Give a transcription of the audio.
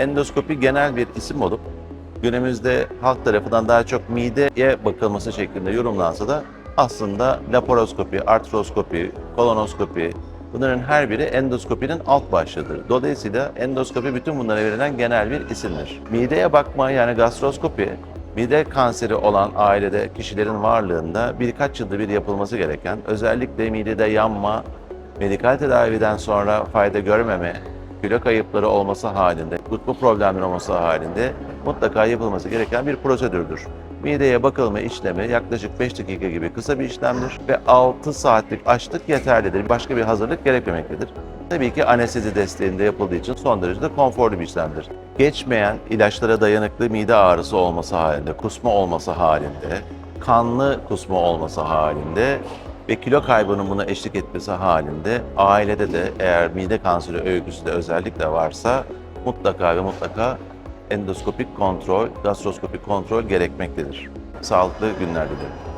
Endoskopi genel bir isim olup günümüzde halk tarafından daha çok mideye bakılması şeklinde yorumlansa da aslında laparoskopi, artroskopi, kolonoskopi bunların her biri endoskopinin alt başlığıdır. Dolayısıyla endoskopi bütün bunlara verilen genel bir isimdir. Mideye bakma yani gastroskopi mide kanseri olan ailede kişilerin varlığında birkaç yılda bir yapılması gereken özellikle midede yanma, medikal tedaviden sonra fayda görmeme, kilo kayıpları olması halinde, kutbu problemleri olması halinde mutlaka yapılması gereken bir prosedürdür. Mideye bakılma işlemi yaklaşık 5 dakika gibi kısa bir işlemdir ve 6 saatlik açlık yeterlidir. Başka bir hazırlık gerekmemektedir. Tabii ki anestezi desteğinde yapıldığı için son derece de konforlu bir işlemdir. Geçmeyen ilaçlara dayanıklı mide ağrısı olması halinde, kusma olması halinde, kanlı kusma olması halinde ve kilo kaybının buna eşlik etmesi halinde ailede de eğer mide kanseri öyküsü de özellikle varsa mutlaka ve mutlaka endoskopik kontrol, gastroskopik kontrol gerekmektedir. Sağlıklı günler dilerim.